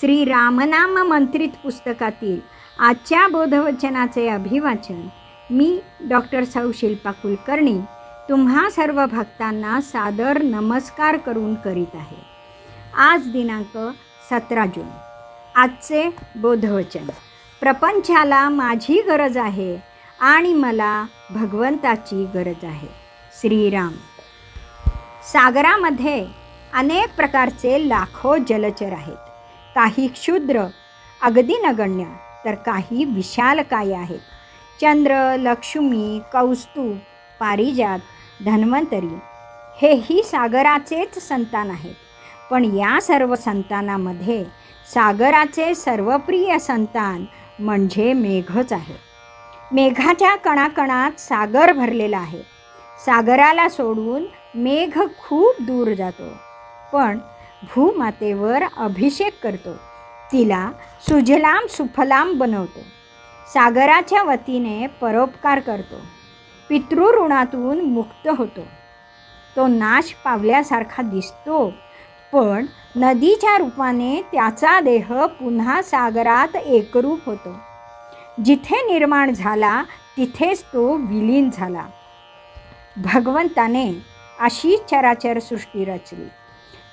श्री रामनाम मंत्रित पुस्तकातील आजच्या बोधवचनाचे अभिवाचन मी डॉक्टर सौ शिल्पा कुलकर्णी तुम्हा सर्व भक्तांना सादर नमस्कार करून करीत आहे. आज दिनांक सतरा जून. आजचे बोधवचन. प्रपंचाला माझी गरज आहे आणि मला भगवंताची गरज आहे. श्रीराम. सागरामध्ये अनेक प्रकारचे लाखो जलचर आहेत. काही क्षुद्र अगदी नगण्य तर काही विशालकाय आहेत. चंद्र लक्ष्मी कौस्तुभ पारिजात धन्वंतरी हेही सागराचेच संतान आहेत. पण या सर्व संतानामध्ये सागराचे सर्वप्रिय संतान म्हणजे मेघच आहे. मेघाच्या कणाकणात सागर भरलेला आहे. सागराला सोडून मेघ खूप दूर जातो. पण भूमातेवर अभिषेक करतो. तिला सुजलाम सुफलाम बनवतो. सागराच्या वतीने परोपकार करतो. पितृऋणातून मुक्त होतो. तो नाश पावल्यासारखा दिसतो पण नदीच्या रूपाने त्याचा देह पुन्हा सागरात एकरूप होतो. जिथे निर्माण झाला तिथेच तो विलीन झाला. भगवंताने अशी चराचर सृष्टी रचली.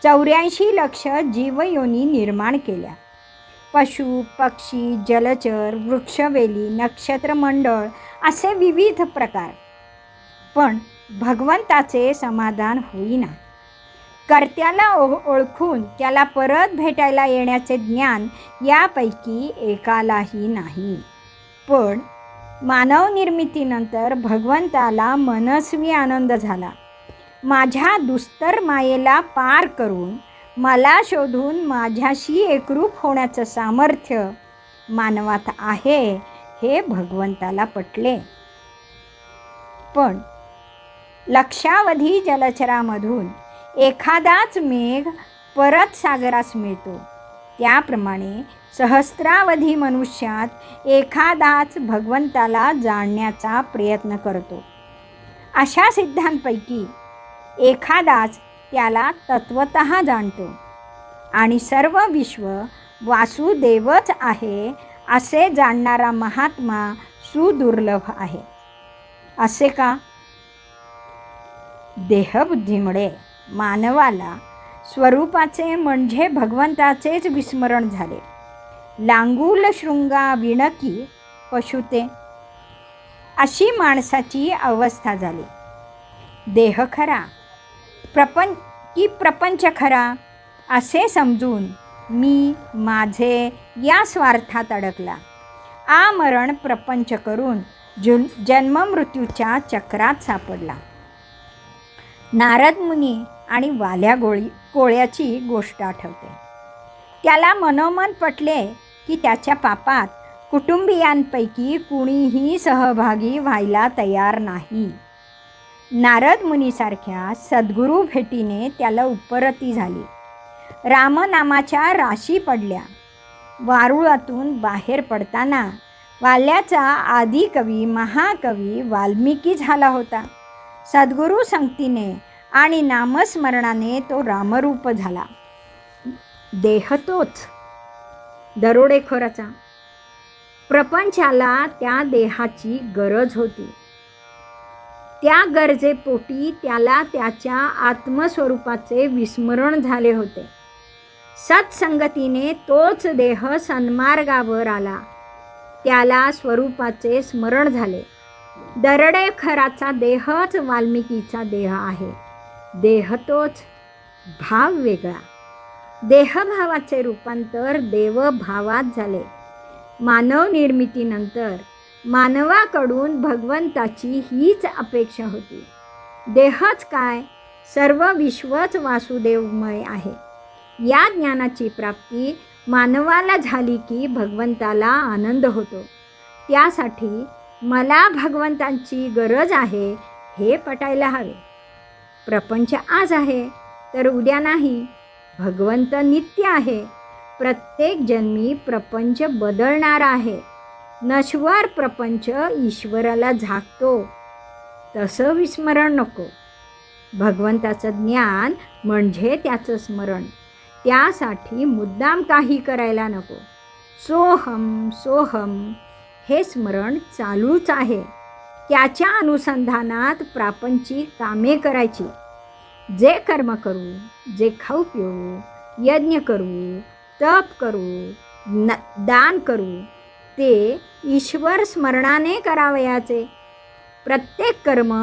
चौऱ्याऐंशी लक्ष जीवयोनी निर्माण केल्या. पशु पक्षी जलचर वृक्षवेली नक्षत्रमंडळ असे विविध प्रकार. पण भगवंताचे समाधान होईना. कर्त्याला ओ ओळखून त्याला परत भेटायला येण्याचे ज्ञान यापैकी एकालाही नाही. पण मानवनिर्मितीनंतर भगवंताला मनस्वी आनंद झाला. माझ्या दुस्तर मायेला पार करून मला शोधून माझ्याशी एकरूप होण्याचं सामर्थ्य मानवात आहे हे भगवंताला पटले. पण लक्षावधी जलचरामधून एखादाच मेघ परत सागरास मिळतो. त्याप्रमाणे सहस्रावधी मनुष्यात एखादाच भगवंताला जाणण्याचा प्रयत्न करतो. अशा सिद्धांपैकी एखादाच त्याला तत्वत जाणतो. आणि सर्व विश्व वासुदेवच आहे असे जाणणारा महात्मा सुदुर्लभ आहे. असे का? देहबुद्धीमुळे मानवाला स्वरूपाचे म्हणजे भगवंताचेच विस्मरण झाले. लांगूल शृंगा विणकी पशुते. अशी माणसाची अवस्था झाली. देह खरा प्रपंच की प्रपंच खरा असे समजून मी माझे या स्वार्थात अडकला. आमरण प्रपंच करून जुन जन्ममृत्यूच्या चक्रात सापडला. नारद मुनी आणि वाल्या गोळी कोळ्याची गोष्ट आठवते. त्याला मनोमन पटले की त्याच्या पापात कुटुंबियांपैकी कुणीही सहभागी व्हायला तयार नाही. नारद मुनीसारख्या सद्गुरू भेटीने त्याला उपरती झाली. रामनामाच्या राशी पडल्या. वारुळातून बाहेर पडताना वाल्याचा आदिकवी महाकवी वाल्मिकी झाला होता. सद्गुरू संगतीने आणि नामस्मरणाने तो रामरूप झाला. देह तोच दरोडेखोराचा. प्रपंचाला त्या देहाची गरज होती. त्या गरजेपोटी त्याला त्याच्या आत्मस्वरूपाचे विस्मरण झाले होते. सत्संगतीने तोच देह सन्मार्गावर आला. त्याला स्वरूपाचे स्मरण झाले. दरडेखराचा देहच वाल्मिकीचा देह आहे. देह तोच. भाव वेगळा. देहभावाचे रूपांतर देवभावात झाले. मानव निर्मितीनंतर मानवाकडून भगवंताची हीच अपेक्षा होती. देहच काय? सर्व विश्वच वासुदेवमय आहे. या ज्ञानाची प्राप्ती मानवाला झाली की भगवंताला आनंद होतो. त्यासाठी मला भगवंतांची गरज आहे हे पटायला हवे. प्रपंच आज आहे तर उद्या नाही. भगवंत नित्य आहे. प्रत्येक जन्मी प्रपंच बदलणार आहे. नश्वर प्रपंच ईश्वराला झाकतो. तसं विस्मरण नको. भगवंताचं ज्ञान म्हणजे त्याचं स्मरण. त्यासाठी मुद्दाम काही करायला नको. सोहम सोहम हे स्मरण चालूच आहे. त्याच्या अनुसंधानात प्रापंचिक कामे करायची. जे कर्म करू जे खाऊ पिऊ यज्ञ करू तप करू न दान करू ते ईश्वर स्मरणाने करावयाचे. प्रत्येक कर्म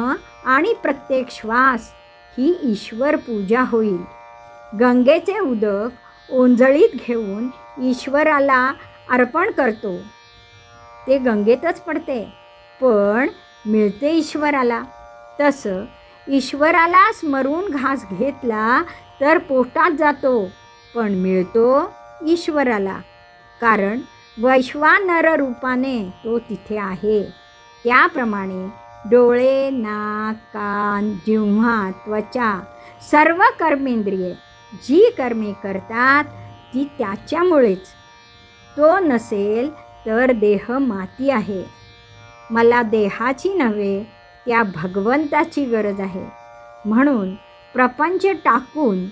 आणि प्रत्येक श्वास ही ईश्वर पूजा होईल. गंगेचे उदक ओंजळीत घेऊन ईश्वराला अर्पण करतो. ते गंगेतच पडते पण मिळते ईश्वराला. तसं ईश्वराला स्मरून घास घेतला तर पोटात जातो पण मिळतो ईश्वराला. कारण वैश्वानर रूपाने तो तिथे आहे. त्याप्रमाणे डोळे नाक कान जिव्हा त्वचा सर्व कर्मेंद्रिये जी कर्मे करतात ती त्याच्यामुळेच. तो नसेल तर देह माती आहे. मला देहाची नव्हे त्या भगवंताची गरज आहे. म्हणून प्रपंच टाकून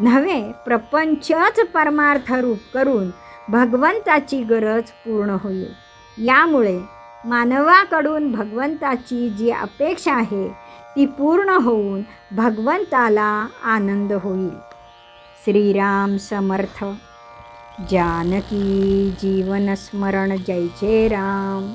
नव्हे प्रपंचच परमार्थ रूप करून भगवंताची गरज पूर्ण होईल. यामुळे मानवाकडून भगवंताची जी अपेक्षा आहे ती पूर्ण होऊन भगवंताला आनंद होईल. श्रीराम समर्थ. जानकी जीवन स्मरण जय जय राम.